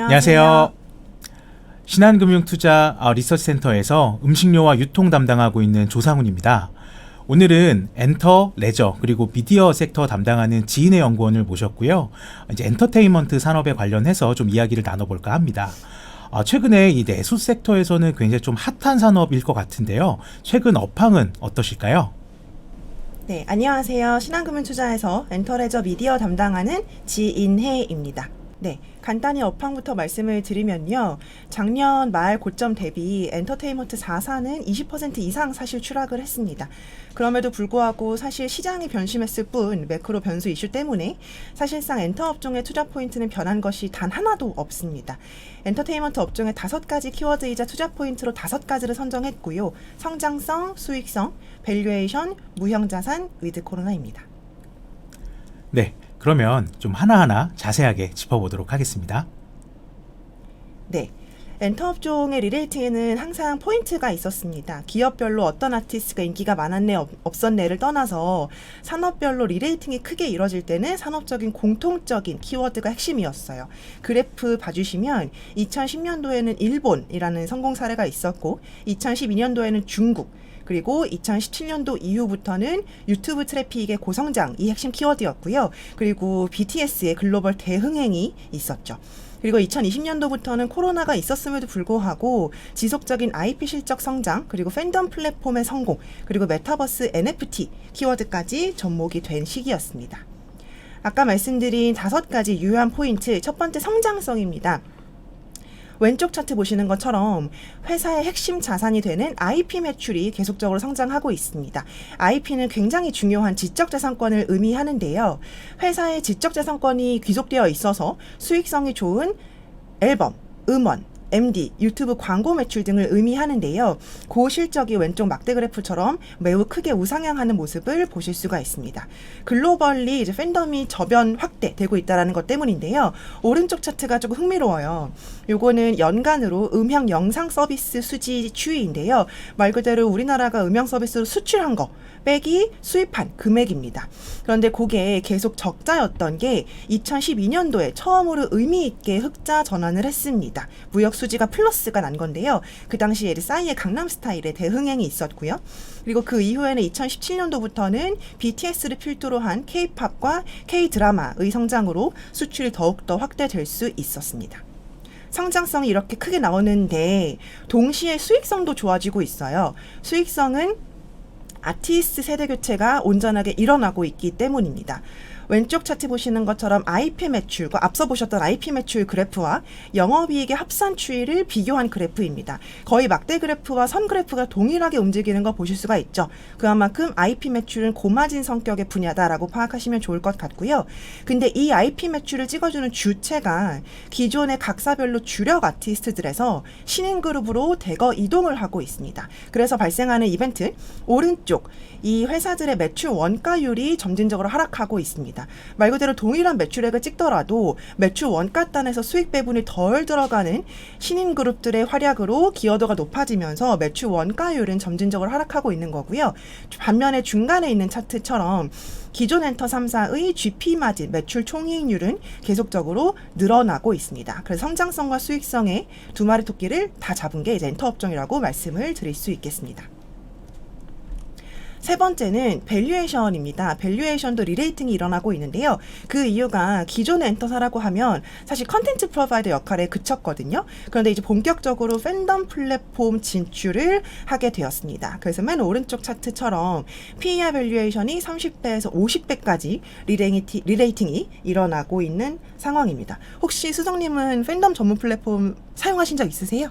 안녕하세요. 신한금융투자 어, 리서치센터에서 음식료와 유통 담당하고 있는 조상훈입니다. 오늘은 엔터, 레저 그리고 미디어 섹터 담당하는 지인의 연구원을 모셨고요. 이제 엔터테인먼트 산업에 관련해서 좀 이야기를 나눠볼까 합니다. 아, 최근에 이 내수 섹터에서는 굉장히 좀 핫한 산업일 것 같은데요. 최근 업황은 어떠실까요? 네, 안녕하세요. 신한금융투자에서 엔터레저 미디어 담당하는 지인혜입니다. 네, 간단히 업황부터 말씀을 드리면요. 작년 말 고점 대비 엔터테인먼트 4사는 20% 이상 사실 추락을 했습니다. 그럼에도 불구하고 사실 시장이 변심했을 뿐 매크로 변수 이슈 때문에 사실상 엔터 업종의 투자 포인트는 변한 것이 단 하나도 없습니다. 엔터테인먼트 업종의 다섯 가지 키워드이자 투자 포인트로 다섯 가지를 선정했고요. 성장성, 수익성, 밸류에이션, 무형자산, 위드 코로나입니다. 네, 그러면 좀 하나하나 자세하게 짚어보도록 하겠습니다. 네. 엔터 업종의 리레이팅에는 항상 포인트가 있었습니다. 기업별로 어떤 아티스트가 인기가 많았네 없- 없었네를 떠나서 산업별로 리레이팅이 크게 이뤄질 때는 산업적인 공통적인 키워드가 핵심이었어요. 그래프 봐주시면 2010년도에는 일본이라는 성공 사례가 있었고 2012년도에는 중국 그리고 2017년도 이후부터는 유튜브 트래픽의 고성장 이 핵심 키워드였고요. 그리고 BTS의 글로벌 대흥행이 있었죠. 그리고 2020년도부터는 코로나가 있었음에도 불구하고 지속적인 IP 실적 성장, 그리고 팬덤 플랫폼의 성공, 그리고 메타버스 NFT 키워드까지 접목이 된 시기였습니다. 아까 말씀드린 다섯 가지 유효한 포인트, 첫 번째 성장성입니다. 왼쪽 차트 보시는 것처럼 회사의 핵심 자산이 되는 IP 매출이 계속적으로 성장하고 있습니다. IP는 굉장히 중요한 지적재산권을 의미하는데요. 회사의 지적재산권이 귀속되어 있어서 수익성이 좋은 앨범, 음원, MD, 유튜브 광고 매출 등을 의미하는데요. 고 실적이 왼쪽 막대 그래프처럼 매우 크게 우상향하는 모습을 보실 수가 있습니다. 글로벌리 이제 팬덤이 저변 확대되고 있다라는 것 때문인데요. 오른쪽 차트가 조금 흥미로워요. 요거는 연간으로 음향 영상 서비스 수지 추이인데요. 말 그대로 우리나라가 음향 서비스로 수출한 거 빼기 수입한 금액입니다. 그런데 그게 계속 적자였던 게 2012년도에 처음으로 의미 있게 흑자 전환을 했습니다. 무역 수지가 플러스가 난 건데요. 그 당시에 싸이의 강남 스타일의 대흥행이 있었고요. 그리고 그 이후에는 2017년도부터는 BTS를 필두로 한 K-팝과 K-드라마의 성장으로 수출이 더욱더 확대될 수 있었습니다. 성장성이 이렇게 크게 나오는데 동시에 수익성도 좋아지고 있어요. 수익성은 아티스트 세대 교체가 온전하게 일어나고 있기 때문입니다. 왼쪽 차트 보시는 것처럼 IP 매출과 앞서 보셨던 IP 매출 그래프와 영업이익의 합산 추이를 비교한 그래프입니다. 거의 막대 그래프와 선 그래프가 동일하게 움직이는 거 보실 수가 있죠. 그만큼 IP 매출은 고마진 성격의 분야다라고 파악하시면 좋을 것 같고요. 근데 이 IP 매출을 찍어주는 주체가 기존의 각사별로 주력 아티스트들에서 신인 그룹으로 대거 이동을 하고 있습니다. 그래서 발생하는 이벤트 오른쪽 이 회사들의 매출 원가율이 점진적으로 하락하고 있습니다. 말 그대로 동일한 매출액을 찍더라도 매출 원가단에서 수익 배분이 덜 들어가는 신인 그룹들의 활약으로 기여도가 높아지면서 매출 원가율은 점진적으로 하락하고 있는 거고요. 반면에 중간에 있는 차트처럼 기존 엔터 3사의 GP 마진 매출 총이익률은 계속적으로 늘어나고 있습니다. 그래서 성장성과 수익성의 두 마리 토끼를 다 잡은 게 이제 엔터 업종이라고 말씀을 드릴 수 있겠습니다. 세 번째는 밸류에이션입니다. 밸류에이션도 리레이팅이 일어나고 있는데요. 그 이유가 기존의 엔터사라고 하면 사실 컨텐츠 프로바이더 역할에 그쳤거든요. 그런데 이제 본격적으로 팬덤 플랫폼 진출을 하게 되었습니다. 그래서 맨 오른쪽 차트처럼 PER 밸류에이션이 30배에서 50배까지 리레이티, 리레이팅이 일어나고 있는 상황입니다. 혹시 수정님은 팬덤 전문 플랫폼 사용하신 적 있으세요?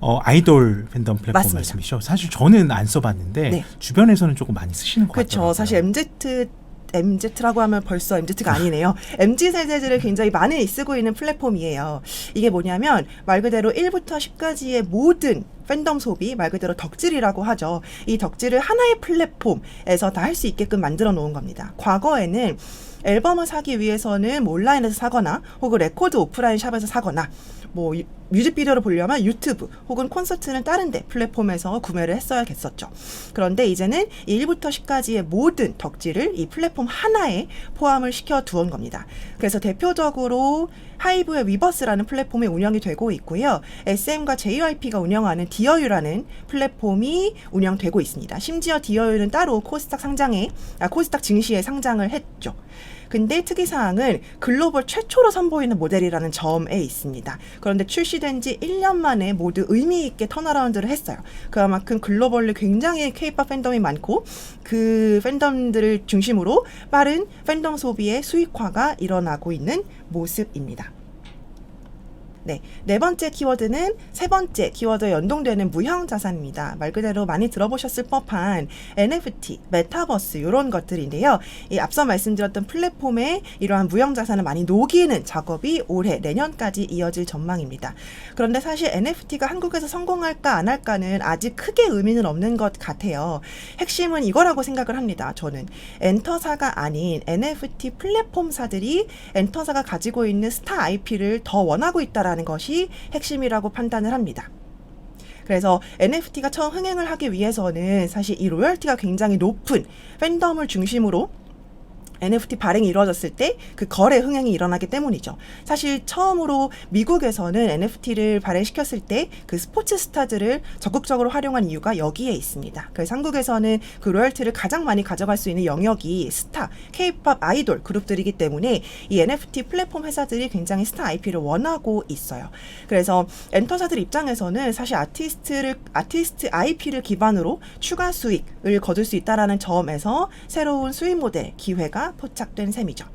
어, 아이돌 팬덤 플랫폼 맞습니다. 말씀이시죠? 사실 저는 안 써봤는데 네. 주변에서는 조금 많이 쓰시는 것 같아요. 그렇죠. 사실 MZ MZ라고 하면 벌써 MZ가 아니네요. MZ 세대들을 굉장히 많이 쓰고 있는 플랫폼이에요. 이게 뭐냐면 말 그대로 1부터 10까지의 모든 팬덤 소비 말 그대로 덕질이라고 하죠. 이 덕질을 하나의 플랫폼에서 다 할 수 있게끔 만들어 놓은 겁니다. 과거에는 앨범을 사기 위해서는 뭐 온라인에서 사거나 혹은 레코드 오프라인 샵에서 사거나 뭐 유- 뮤직비디오를 보려면 유튜브 혹은 콘서트는 다른 데 플랫폼에서 구매를 했어야겠었죠. 그런데 이제는 1부터 10까지의 모든 덕질을 이 플랫폼 하나에 포함을 시켜 두은 겁니다. 그래서 대표적으로 하이브의 위버스라는 플랫폼이 운영이 되고 있고요. SM과 JYP가 운영하는 디어유라는 플랫폼이 운영되고 있습니다. 심지어 디어유는 따로 코스닥 상장에 아 코스닥 증시에 상장을 했죠. 근데 특이사항은 글로벌 최초로 선보이는 모델이라는 점에 있습니다. 그런데 출시된 지 1년 만에 모두 의미 있게 턴어라운드를 했어요. 그만큼 글로벌리 굉장히 케이팝 팬덤이 많고 그 팬덤들을 중심으로 빠른 팬덤 소비의 수익화가 일어나고 있는 모습입니다. 네, 네 번째 키워드는 세 번째 키워드에 연동되는 무형 자산입니다. 말 그대로 많이 들어보셨을 법한 NFT, 메타버스 이런 것들인데요. 이 앞서 말씀드렸던 플랫폼에 이러한 무형 자산을 많이 녹이는 작업이 올해 내년까지 이어질 전망입니다. 그런데 사실 NFT가 한국에서 성공할까 안 할까는 아직 크게 의미는 없는 것 같아요. 핵심은 이거라고 생각을 합니다. 저는 엔터사가 아닌 NFT 플랫폼사들이 엔터사가 가지고 있는 스타 IP를 더 원하고 있다라 는 것이 핵심이라고 판단을 합니다. 그래서 NFT가 처음 흥행을 하기 위해서는 사실 이 로열티가 굉장히 높은 팬덤을 중심으로 NFT 발행이 이루어졌을 때 그 거래 흥행이 일어나기 때문이죠. 사실 처음으로 미국에서는 NFT를 발행시켰을 때 그 스포츠 스타들을 적극적으로 활용한 이유가 여기에 있습니다. 그래서 한국에서는 그 로열티를 가장 많이 가져갈 수 있는 영역이 스타, K-팝 아이돌 그룹들이기 때문에 이 NFT 플랫폼 회사들이 굉장히 스타 IP를 원하고 있어요. 그래서 엔터사들 입장에서는 사실 아티스트를 아티스트 IP를 기반으로 추가 수익을 거둘 수 있다라는 점에서 새로운 수익 모델 기회가 포착된 셈이죠.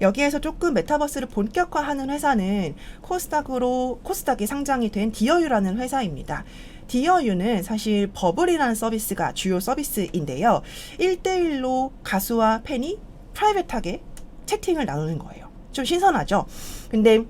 여기에서 조금 메타버스를 본격화하는 회사는 코스닥으로 코스닥이 상장이 된 디어유라는 회사입니다. 디어유는 사실 버블이라는 서비스가 주요 서비스인데요. 1대1로 가수와 팬이 프라이빗하게 채팅을 나누는 거예요. 좀 신선하죠? 근데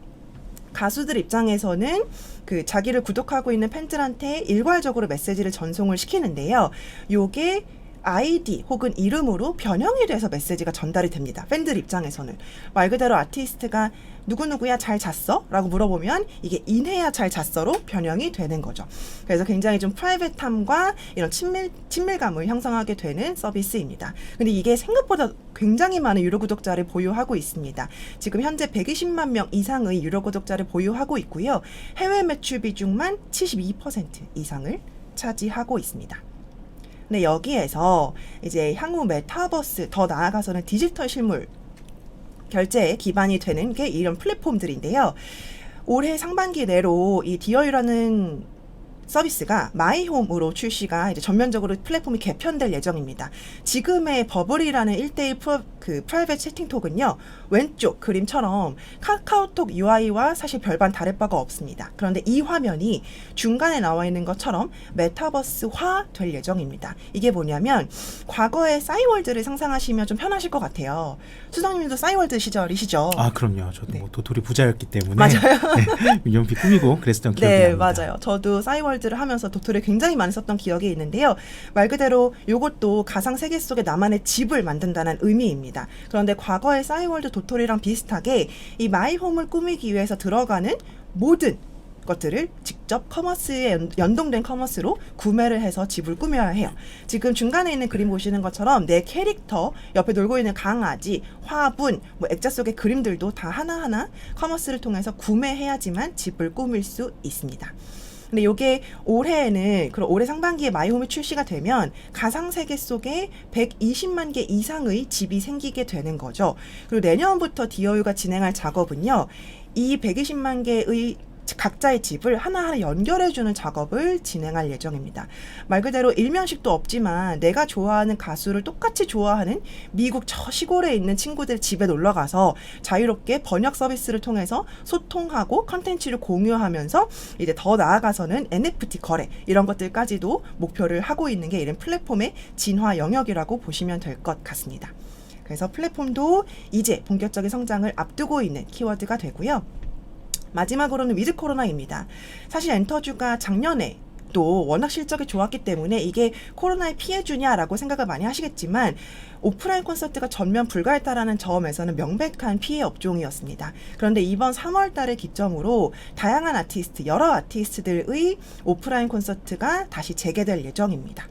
가수들 입장에서는 그 자기를 구독하고 있는 팬들한테 일괄적으로 메시지를 전송을 시키는데요. 요게 아이디 혹은 이름으로 변형이 돼서 메시지가 전달이 됩니다. 팬들 입장에서는 말 그대로 아티스트가 누구누구야 잘 잤어? 라고 물어보면 이게 인해야 잘 잤어로 변형이 되는 거죠. 그래서 굉장히 좀 프라이빗함과 이런 친밀, 친밀감을 형성하게 되는 서비스입니다. 근데 이게 생각보다 굉장히 많은 유료 구독자를 보유하고 있습니다. 지금 현재 120만 명 이상의 유료 구독자를 보유하고 있고요. 해외 매출 비중만 72% 이상을 차지하고 있습니다. 근데 여기에서 이제 향후 메타버스 더 나아가서는 디지털 실물 결제에 기반이 되는 게 이런 플랫폼들인데요. 올해 상반기 내로 이 디어유라는 서비스가 마이홈으로 출시가 이제 전면적으로 플랫폼이 개편될 예정입니다. 지금의 버블이라는 1대1 프로, 그 프라이빗 채팅톡은요. 왼쪽 그림처럼 카카오톡 UI와 사실 별반 다를 바가 없습니다. 그런데 이 화면이 중간에 나와 있는 것처럼 메타버스화 될 예정입니다. 이게 뭐냐면 과거의 싸이월드를 상상하시면 좀 편하실 것 같아요. 수성님도 싸이월드 시절이시죠? 아 그럼요. 저도 네. 뭐 도토리 부자였기 때문에 맞아요. 네, 연필 꾸미고 그랬었던 기억이 네, 납니다. 맞아요. 저도 싸이월드 를 하면서 도토리 굉장히 많이 썼던 기억이 있는데요. 말 그대로 이것도 가상 세계 속에 나만의 집을 만든다는 의미입니다. 그런데 과거의 싸이월드 도토리랑 비슷하게 이 마이홈을 꾸미기 위해서 들어가는 모든 것들을 직접 커머스에 연- 연동된 커머스로 구매를 해서 집을 꾸며야 해요. 지금 중간에 있는 그림 보시는 것처럼 내 캐릭터 옆에 놀고 있는 강아지, 화분, 뭐 액자 속의 그림들도 다 하나하나 커머스를 통해서 구매해야지만 집을 꾸밀 수 있습니다. 근데 이게 올해에는 그럼 올해 상반기에 마이홈이 출시가 되면 가상 세계 속에 120만 개 이상의 집이 생기게 되는 거죠. 그리고 내년부터 디어유가 진행할 작업은요. 이 120만 개의 각자의 집을 하나하나 연결해주는 작업을 진행할 예정입니다. 말 그대로 일면식도 없지만 내가 좋아하는 가수를 똑같이 좋아하는 미국 저 시골에 있는 친구들 집에 놀러 가서 자유롭게 번역 서비스를 통해서 소통하고 컨텐츠를 공유하면서 이제 더 나아가서는 NFT 거래 이런 것들까지도 목표를 하고 있는 게 이런 플랫폼의 진화 영역이라고 보시면 될 것 같습니다. 그래서 플랫폼도 이제 본격적인 성장을 앞두고 있는 키워드가 되고요. 마지막으로는 위드 코로나입니다. 사실 엔터주가 작년에 앱도 워낙 실적이 좋았기 때문에 이게 코로나에 피해 주냐라고 생각을 많이 하시겠지만 오프라인 콘서트가 전면 불가했다라는 점에서는 명백한 피해 업종이었습니다. 그런데 이번 3월 달을 기점으로 다양한 아티스트, 여러 아티스트들의 오프라인 콘서트가 다시 재개될 예정입니다.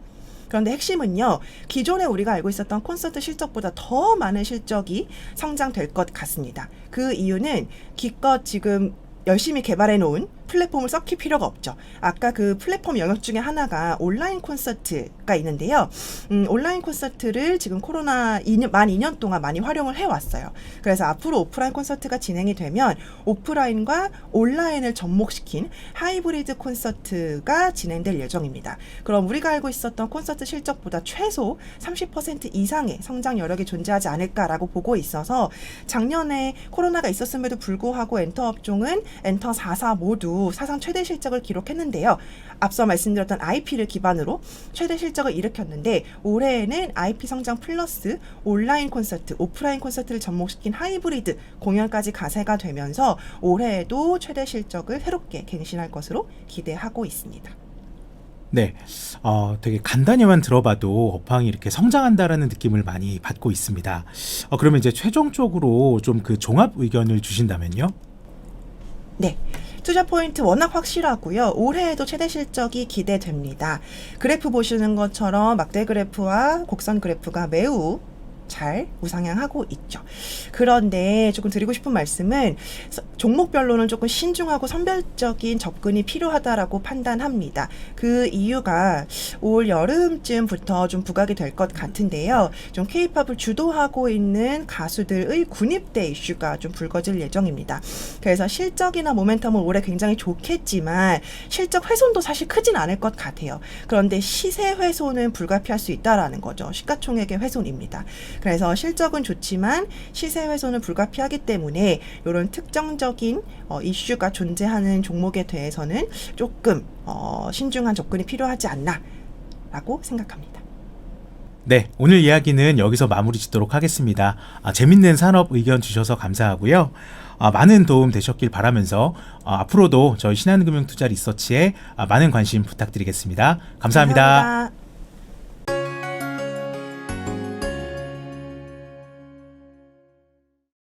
그런데 핵심은요, 기존에 우리가 알고 있었던 콘서트 실적보다 더 많은 실적이 성장될 것 같습니다. 그 이유는 기껏 지금 열심히 개발해 놓은 플랫폼을 썩힐 필요가 없죠. 아까 그 플랫폼 영역 중에 하나가 온라인 콘서트가 있는데요. 음, 온라인 콘서트를 지금 코로나 2년, 만 2년 동안 많이 활용을 해왔어요. 그래서 앞으로 오프라인 콘서트가 진행이 되면 오프라인과 온라인을 접목시킨 하이브리드 콘서트가 진행될 예정입니다. 그럼 우리가 알고 있었던 콘서트 실적보다 최소 30% 이상의 성장 여력이 존재하지 않을까라고 보고 있어서 작년에 코로나가 있었음에도 불구하고 엔터 업종은 엔터 4사 모두 사상 최대 실적을 기록했는데요. 앞서 말씀드렸던 IP를 기반으로 최대 실적을 일으켰는데 올해에는 IP 성장 플러스 온라인 콘서트, 오프라인 콘서트를 접목시킨 하이브리드 공연까지 가세가 되면서 올해에도 최대 실적을 새롭게 갱신할 것으로 기대하고 있습니다. 네, 어, 되게 간단히만 들어봐도 업황이 이렇게 성장한다라는 느낌을 많이 받고 있습니다. 어, 그러면 이제 최종적으로 좀 그 종합 의견을 주신다면요? 네. 투자 포인트 워낙 확실하고요. 올해에도 최대 실적이 기대됩니다. 그래프 보시는 것처럼 막대 그래프와 곡선 그래프가 매우 잘 우상향하고 있죠. 그런데 조금 드리고 싶은 말씀은 서- 종목별로는 조금 신중하고 선별적인 접근이 필요하다라고 판단합니다. 그 이유가 올 여름쯤부터 좀 부각이 될 것 같은데요. 좀 케이팝을 주도하고 있는 가수들의 군입대 이슈가 좀 불거질 예정입니다. 그래서 실적이나 모멘텀은 올해 굉장히 좋겠지만 실적 훼손도 사실 크진 않을 것 같아요. 그런데 시세 훼손은 불가피할 수 있다라는 거죠. 시가총액의 훼손입니다. 그래서 실적은 좋지만 시세 훼손은 불가피하기 때문에 이런 특정적인 어, 이슈가 존재하는 종목에 대해서는 조금 어, 신중한 접근이 필요하지 않나라고 생각합니다. 네, 오늘 이야기는 여기서 마무리 짓도록 하겠습니다. 아, 재밌는 산업 의견 주셔서 감사하고요. 아, 많은 도움 되셨길 바라면서 아, 앞으로도 저희 신한금융투자 리서치에 아, 많은 관심 부탁드리겠습니다 감사합니다. 감사합니다.